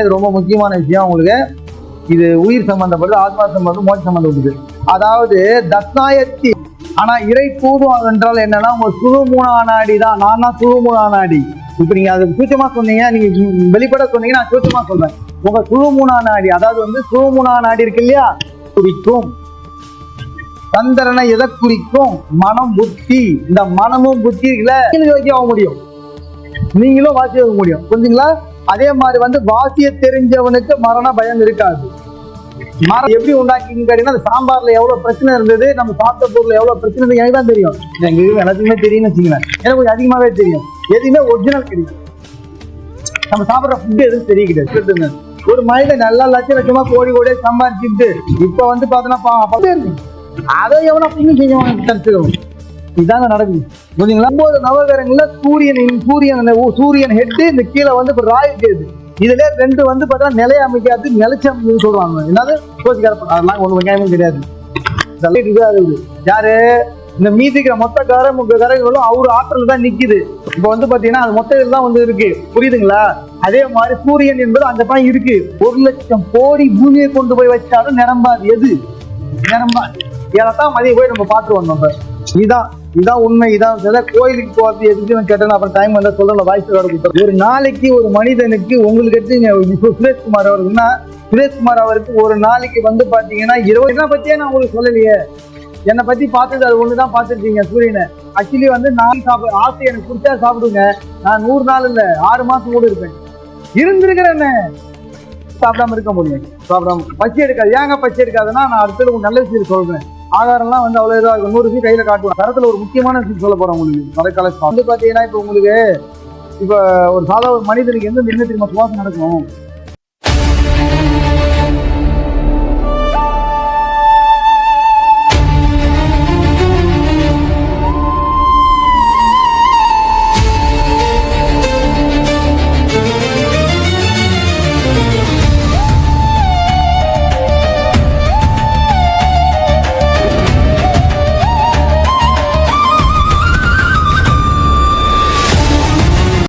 இது ரொம்ப முக்கியமான விஷயம் உங்களுக்கு. இது உயிர் சம்பந்தப்பட்டது ஆத்மா சம்பந்தம் மோட்ச சம்பந்தப்பட்டது. அதாவது தத்னாயத்தி ஆனா இறை பூர்வம் என்றால் என்னன்னா உங்க சுழு தான். நான் தான் சுழு இப்ப நீங்க அது சூச்சமா சொன்னீங்க நீங்க வெளிப்பட சொன்னீங்க நான் சூச்சமா சொல்றேன். உங்க சுழு நாடி அதாவது வந்து சுழு நாடி இருக்கு இல்லையா? குறிக்கும். சந்திரனை எதை குறிக்கும்? மனம் புத்தி. இந்த மனமும் புத்தி இருக்குல்ல? நீங்களும் யோகி முடியும். நீங்களும் வாசி முடியும். புரிஞ்சுங்களா? அதே மாதிரி வந்து வாசிய தெரிஞ்சவனுக்கு மரண பயம் இருக்காது மரம் எப்படி உண்டாக்கிங்க கேட்டீங்கன்னா அந்த சாம்பார்ல எவ்வளவு பிரச்சனை இருந்தது நம்ம சாப்பிட்ட பொருள் எவ்வளவு பிரச்சனை இருந்தது எனக்கு தான் தெரியும் எங்க எல்லாத்துக்குமே தெரியும்னு வச்சுக்கலாம் எனக்கு கொஞ்சம் அதிகமாவே தெரியும் எதுவுமே ஒரிஜினல் தெரியும் நம்ம சாப்பிட்ற ஃபுட் எதுவும் தெரிய கிடையாது ஒரு மனிதன் நல்லா லட்ச லட்சமா கோடி கோடியே சம்பாதிச்சுட்டு இப்ப வந்து பார்த்தோன்னா அதை எவ்வளவு புண்ணியம் செஞ்சவன் தெரிஞ்சுக்கணும் இதாங்க நடக்குது. புரியுதுங்களா ஒன்பது நவகரங்கள்ல சூரியன் சூரியன் சூரியன் ஹெட்டு இந்த கீழே வந்து இப்போ ராகு கேது. இதுல ரெண்டு வந்து பார்த்தா நிலைய அமைக்காது நிலைச்ச அமைக்குதுன்னு சொல்லுவாங்க என்னது? கோச்சிக்கார அதெல்லாம் ஒன்று வெங்காயமும் கிடையாது. இதெல்லாம் இருக்குது. யாரு? இந்த மீதிக்கிற மொத்த கர கரைகளும் அவர் ஆற்றல் தான் நிக்குது. இப்போ வந்து பாத்தீங்கன்னா அது மொத்த தான் வந்து இருக்கு. புரியுதுங்களா? அதே மாதிரி சூரியன் என்பது அந்த தான் இருக்கு. ஒரு லட்சம் கோடி பூமியை கொண்டு போய் வச்சாலும் நிரம்பாது. எது? நிரம்பாது. இதைத்தான் மதியம் போய் நம்ம பார்த்து வந்தோம் இதுதான் இதான் உண்மை இதான் சில. கோயிலுக்கு போகிறது எதுக்குன்னு கேட்டேன் அப்புறம் டைம் வந்தால் சொல்லல வாய்ஸ் வேற கொடுத்தேன் ஒரு நாளைக்கு ஒரு மனிதனுக்கு உங்களுக்கு எடுத்து சுரேஷ்குமார் அவருக்குன்னா சுரேஷ்குமார் அவருக்கு ஒரு நாளைக்கு வந்து பார்த்தீங்கன்னா இருபது என்ன பற்றியே நான் உங்களுக்கு சொல்லலையே? என்னை பற்றி பார்த்தது அது ஒன்று தான் பார்த்துருக்கீங்க சூரியனை. ஆக்சுவலி வந்து நான் சாப்பிட ஆசை எனக்கு பிடிச்சா சாப்பிடுங்க. நான் நூறு நாள் இல்லை ஆறு மாதம் கூட இருப்பேன். இருந்திருக்கிறேன்னு சாப்பிடாம இருக்க முடியும். சாப்பிடாம பச்சை எடுக்காது. ஏங்க பச்சை எடுக்காதுன்னா நான் அடுத்தது ஒரு நல்ல விஷயம் சொல்றேன். ஆகாரம்லாம் வந்து அவ்வளோ இதாக இருக்கும். நூறு விஷயம் கையில் காட்டுவோம் தரத்தில் ஒரு முக்கியமான விஷயம் சொல்ல போகிறோம் உங்களுக்கு. மழைக்கால வந்து பார்த்தீங்கன்னா இப்போ உங்களுக்கு இப்போ ஒரு சாதா ஒரு மனிதனுக்கு எந்த நின்று திரும்ப சுவாசம் நடக்கும்?